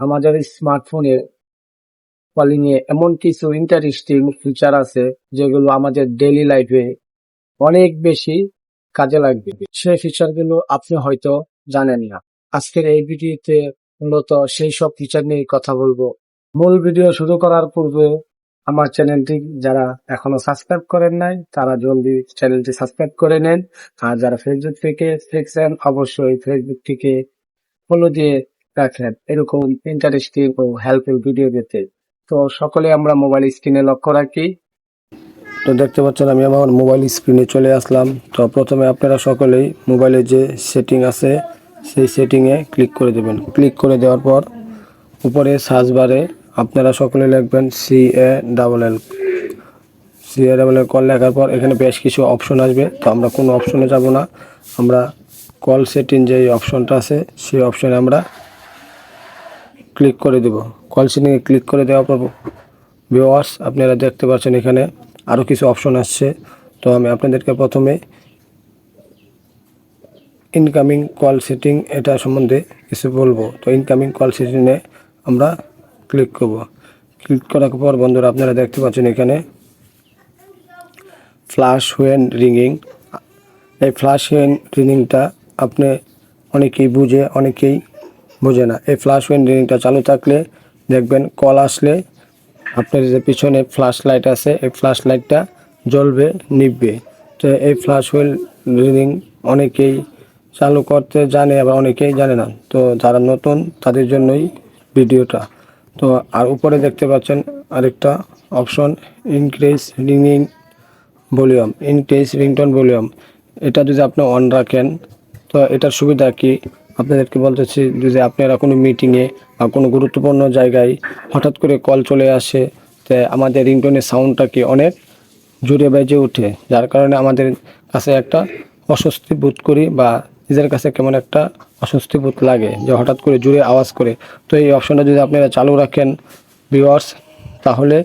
আমাদের স্মার্টফোনে কলিং এ এমন কিছু ইন্টারেস্টিং ফিচার আছে, যেগুলো আমাদের ডেইলি লাইফে অনেক বেশি কাজে লাগবে। সেই ফিচারগুলো আপনি হয়তো জানেন না। আজকের এই ভিডিওতে মূলত সেই সব ফিচার নিয়ে কথা বলব। মূল ভিডিও শুরু করার পূর্বে আমার চ্যানেলটি যারা এখনও সাবস্ক্রাইব করেন নাই, তারা জলদি চ্যানেলটি সাবস্ক্রাইব করে নেন। আর যারা ফেসবুক থেকে দেখছেন, অবশ্যই ফেসবুকটিকে ফলো দিয়ে রাখেন এরকম ইন্টারেস্টিং ও হেল্পফুল ভিডিও পেতে তো সকলে আমরা মোবাইল স্ক্রিনে লক্ষ্য রাখি। তো দেখতে পাচ্ছেন, আমি আমার মোবাইল স্ক্রিনে চলে আসলাম। তো প্রথমে আপনারা সকলেই মোবাইলে যে সেটিং আছে, সেই সেটিংয়ে ক্লিক করে দেবেন। ক্লিক করে দেওয়ার পর উপরে সার্চ বারে আপনারা সকলে লিখবেন C A double L C A double L call লেখার পর এখানে বেশ কিছু অপশন আসবে। তো আমরা কোনো অপশনে যাব না। আমরা কল সেটিং যে অপশনটা আছে, সেই অপশনে আমরা ক্লিক করে দেব। কল সেটিংয়ে ক্লিক করে দেওয়ার পর ভিওয়ার্স আপনারা দেখতে পাচ্ছেন এখানে আরও কিছু অপশন আসছে। তো আমি আপনাদেরকে প্রথমে ইনকামিং কল সেটিং এটা সম্বন্ধে কিছু বলব। তো ইনকামিং কল সেটিংয়ে আমরা ক্লিক করব। ক্লিক করার পর বন্ধুরা, আপনারা দেখতে পাচ্ছেন এখানে ফ্লাশ হোয়েন রিংিং এই ফ্লাশ হোয়েন রিংিংটা আপনি অনেকেই বুঝে, অনেকেই বোঝে না। এই ফ্লাশ হোয়েন রিংটা চালু থাকলে দেখবেন কল আসলে আপনার যে পিছনে ফ্ল্যাশ লাইট আছে, এই ফ্ল্যাশ লাইটটা জ্বলবে নিববে তো এই ফ্ল্যাশ হুইল রিডিং অনেকেই চালু করতে জানে, আবার অনেকেই জানে না। তো যারা নতুন, তাদের জন্যই ভিডিওটা। তো আর উপরে দেখতে পাচ্ছেন আরেকটা অপশন ইনক্রিজ রিংিং ভলিউম ইনক্রিজ রিংটন ভলিউম এটা যদি আপনি অন রাখেন, তো এটার সুবিধা কি? আপনাদেরকে বলতেছি যদি আপনারা কোনো মিটিংয়ে বা কোনো গুরুত্বপূর্ণ জায়গায় হঠাৎ করে কল চলে আসে, তো আমাদের রিংটোনের সাউন্ডটা কি অনেক জুড়ে বেজে ওঠে, যার কারণে আমাদের কাছে একটা অস্বস্তি বোধ করি বা নিজের কাছে কেমন একটা অস্বস্তি বোধ লাগে যে, হঠাৎ করে জুড়ে আওয়াজ করে। তো এই অপশনটা যদি আপনারা চালু রাখেন ভিওয়ার্স তাহলে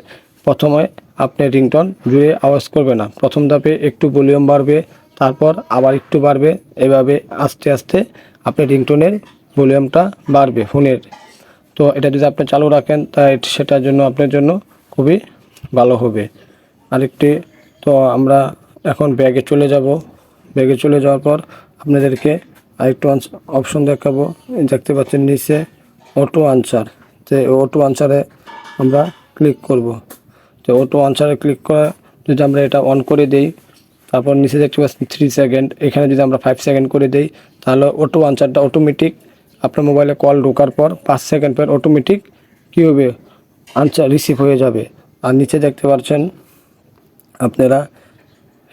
প্রথমে আপনি রিংটন জুড়ে আওয়াজ করবে না। প্রথম ধাপে একটু ভলিউম বাড়বে, তারপর আবার একটু বাড়বে, এভাবে আস্তে আস্তে আপনি রিংটোনের ভলিউমটা বাড়বে, ফোনের। তো এটা যদি আপনি চালু রাখেন, তাই সেটার জন্য আপনার জন্য খুবই ভালো হবে। আরেকটি, তো আমরা এখন ব্যাগে চলে যাব। ব্যাগে চলে যাওয়ার পর আপনাদেরকে আরেকটু অপশন দেখাবো। দেখতে পাচ্ছেন নিচে অটো আনসার তো অটো আনসারে আমরা ক্লিক করব। তো অটো আনসারে ক্লিক করে যদি আমরা এটা অন করে দেই, তারপর নিচে দেখতে পাচ্ছেন থ্রি সেকেন্ড এখানে যদি আমরা ফাইভ সেকেন্ড করে দেই তাহলে অটো আনসারটা অটোমেটিক আপনার মোবাইলে কল ঢোকার পর পাঁচ সেকেন্ড পর অটোমেটিক কী হবে আনসার রিসিভ হয়ে যাবে? আর নিচে দেখতে পাচ্ছেন, আপনারা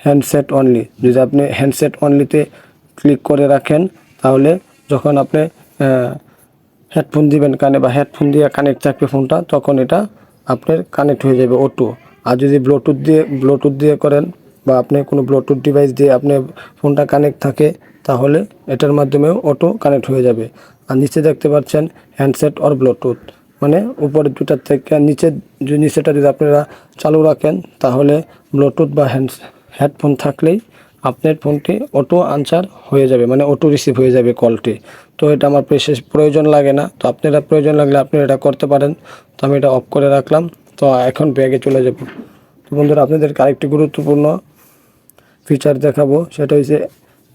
হ্যান্ডসেট অনলি যদি আপনি হ্যান্ডসেট অনলিতে ক্লিক করে রাখেন, তাহলে যখন আপনি হেডফোন দিবেন কানে বা হেডফোন দিয়ে কানেক্ট থাকবে ফোনটা তখন এটা আপনার কানেক্ট হয়ে যাবে অটো আর যদি ব্লুটুথ দিয়ে ব্লুটুথ দিয়ে করেন বা আপনি কোনো ব্লুটুথ ডিভাইস দিয়ে আপনি ফোনটা কানেক্ট থাকে তাহলে এটার মাধ্যমেও অটো কানেক্ট হয়ে যাবে। আর নিচে দেখতে পাচ্ছেন হ্যান্ডসেট অর ব্লুটুথ মানে উপরের দুটার থেকে নিচে নিচেটা যদি আপনারা চালু রাখেন, তাহলে ব্লুটুথ বা হ্যান্ড হেডফোন থাকলেই আপনার ফোনটি অটো আনসার হয়ে যাবে মানে অটো রিসিভ হয়ে যাবে কলটি তো এটা আমার বিশেষ প্রয়োজন লাগে না। তো আপনারা প্রয়োজন লাগলে আপনি এটা করতে পারেন। তো আমি এটা অফ করে রাখলাম। তো এখন ব্যাগে চলে যাব। তো বন্ধুরা, আপনাদেরকে আরেকটি গুরুত্বপূর্ণ ফিচার দেখাবো। সেটা হচ্ছে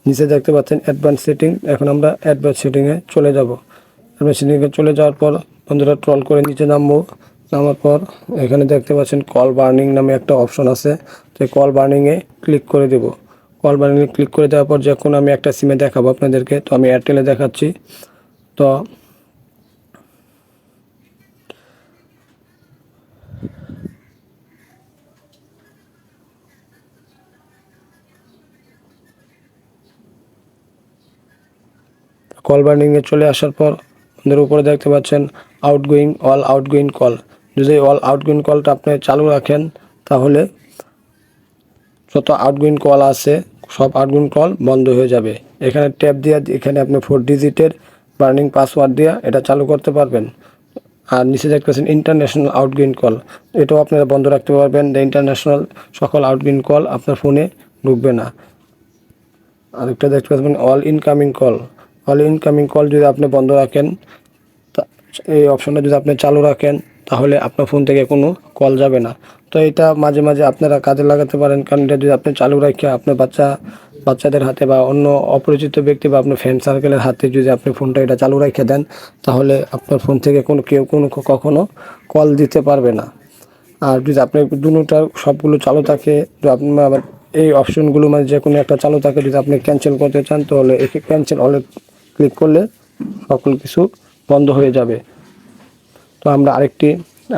নিচে দেখতে পাচ্ছেন অ্যাডভান্স সেটিং এখন আমরা অ্যাডভান্স সেটিংয়ে চলে যাব। অ্যাডভান্স সেটিংয়ে চলে যাওয়ার পর বন্ধুরা ট্রল করে নিচে নামবো। নামার পর এখানে দেখতে পাচ্ছেন কল বার্নিং নামে একটা অপশন আছে। তো কল বার্নিংয়ে ক্লিক করে দেব। কল বার্নিংয়ে ক্লিক করে দেওয়ার পর যখন আমি একটা সিমে দেখাবো আপনাদেরকে, তো আমি এয়ারটেলে দেখাচ্ছি। তো কল বার্নিংয়ে চলে আসার পর আমাদের উপরে দেখতে পাচ্ছেন আউটগোয়িং অল আউটগোয়িং কল যদি অল আউটগোয়িং কলটা আপনি চালু রাখেন, তাহলে যত আউটগোয়িং কল আছে, সব আউটগোয়িং কল বন্ধ হয়ে যাবে। এখানে ট্যাপ দিয়ে, এখানে আপনি ফোর ডিজিটের বার্নিং পাসওয়ার্ড দিয়ে এটা চালু করতে পারবেন। আর নিচে দেখতে পাচ্ছেন ইন্টারন্যাশনাল আউটগোয়িং কল এটাও আপনারা বন্ধ রাখতে পারবেন। ইন্টারন্যাশনাল সকল আউটগোয়িং কল আপনার ফোনে ঢুকবে না। আরেকটা দেখতে পাচ্ছেন all incoming call all incoming call যদি আপনি বন্ধ রাখেন এই অপশনটা যদি আপনি চালু রাখেন, তাহলে আপনার ফোন থেকে কোনো কল যাবে না। তো এটা মাঝে মাঝে আপনারা কাজে লাগাতে পারেন, কারণ এটা যদি আপনি চালু রাখে আপনার বাচ্চা, বাচ্চাদের হাতে বা অন্য অপরিচিত ব্যক্তি বা আপনার ফ্রেন্ড সার্কেলের হাতে যদি আপনি ফোনটা এটা চালু রেখে দেন, তাহলে আপনার ফোন থেকে কোনো, কেউ কোনো কখনো কল দিতে পারবে না। আর যদি আপনি দুটা, সবগুলো চালু থাকে তো আপনি আবার এই অপশনগুলো মানে যে কোনো একটা চালু থাকে, যদি আপনি ক্যান্সেল করতে চান, তাহলে একে ক্যান্সেল হলে ক্লিক করলে সকল কিছু বন্ধ হয়ে যাবে। তো আমরা আরেকটি,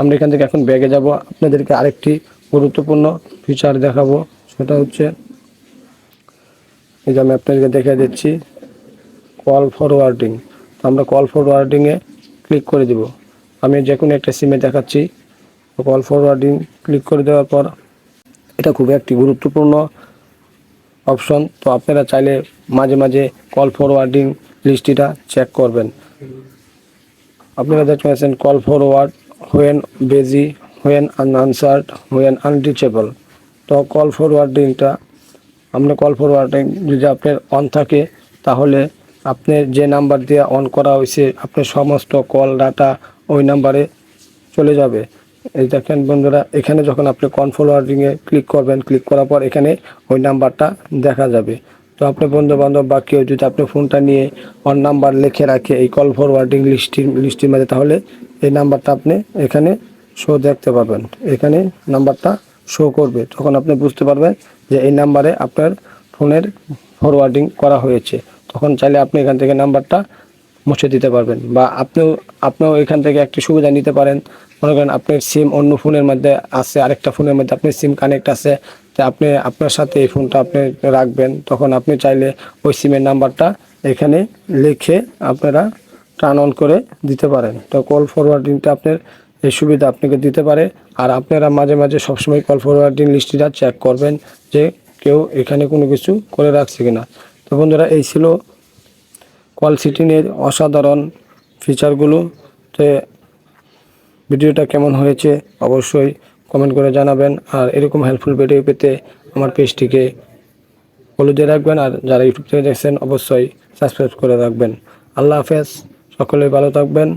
আমরা এখান থেকে এখন ব্যাগে যাব। আপনাদেরকে আরেকটি গুরুত্বপূর্ণ ফিচার দেখাবো। সেটা হচ্ছে, এই যে আমি আপনাদেরকে দেখে দিচ্ছি কল ফরওয়ার্ডিং তো আমরা কল ফরওয়ার্ডিংয়ে ক্লিক করে দিব। আমি যে কোনো একটা সিমে দেখাচ্ছি। কল ফরওয়ার্ডিং ক্লিক করে দেওয়ার পর, এটা খুব একটি গুরুত্বপূর্ণ অপশন তো আপনারা চাইলে মাঝে মাঝে কল ফরওয়ার্ডিং লিস্টটিটা চেক করবেন। আপনারা দেখতে পাচ্ছেন call forward when busy when unanswered when unreachable তো কল ফরওয়ার্ডিংটা আপনার কল ফরওয়ার্ডিং যদি আপনার অন থাকে, তাহলে আপনার যে নাম্বার দিয়ে অন করা হয়েছে, আপনার সমস্ত কল ডাটা ওই নাম্বারে চলে যাবে। এই দেখেন বন্ধুরা, এখানে যখন আপনি কল ফরওয়ার্ডিংয়ে ক্লিক করবেন ক্লিক করার পর এখানে ওই নাম্বারটা দেখা যাবে। তো আপনার বন্ধু বান্ধব বা কেউ যদি আপনি ফোনটা নিয়ে অন নাম্বার লিখে রাখে, এই কল ফরওয়ার্ডিং লিস্টির লিস্টির মধ্যে তাহলে এই নাম্বারটা আপনি এখানে শো দেখতে পাবেন এখানে নাম্বারটা শো করবে। তখন আপনি বুঝতে পারবেন যে এই নাম্বারে আপনার ফোনের ফরওয়ার্ডিং করা হয়েছে। তখন চাইলে আপনি এখান থেকে নাম্বারটা মুছে দিতে পারবেন বা আপনিও আপনিও এখান থেকে একটি সুবিধা নিতে পারেন। মনে করেন আপনার সিম অন্য ফোনের মধ্যে আছে, আরেকটা ফোনের মধ্যে আপনার সিম কানেক্ট আছে। আপনি, আপনার সাথে এই ফোনটা আপনি রাখবেন, তখন আপনি চাইলে ওই সিমের নাম্বারটা এখানে লিখে আপনারা টার্ন অন করে দিতে পারেন। তো কল ফরওয়ার্ডিংটা আপনার এই সুবিধা আপনাকে দিতে পারে। আর আপনারা মাঝে মাঝে সবসময় কল ফরওয়ার্ডিং লিস্টটা চেক করবেন যে কেউ এখানে কোনো কিছু করে রাখছে কিনা। তো বন্ধুরা, এই ছিল কল সিটিংয়ের অসাধারণ ফিচারগুলো তো ভিডিওটা কেমন হয়েছে? অবশ্যই কমেন্ট করে জানাবেন আর এরকম হেল্পফুল ভিডিও পেতে আমার পেজটিকে ফলো দিয়ে রাখবেন আর যারা ইউটিউব থেকে দেখছেন, অবশ্যই সাবস্ক্রাইব করে রাখবেন। আল্লাহ হাফেজ সকলেই ভালো থাকবেন।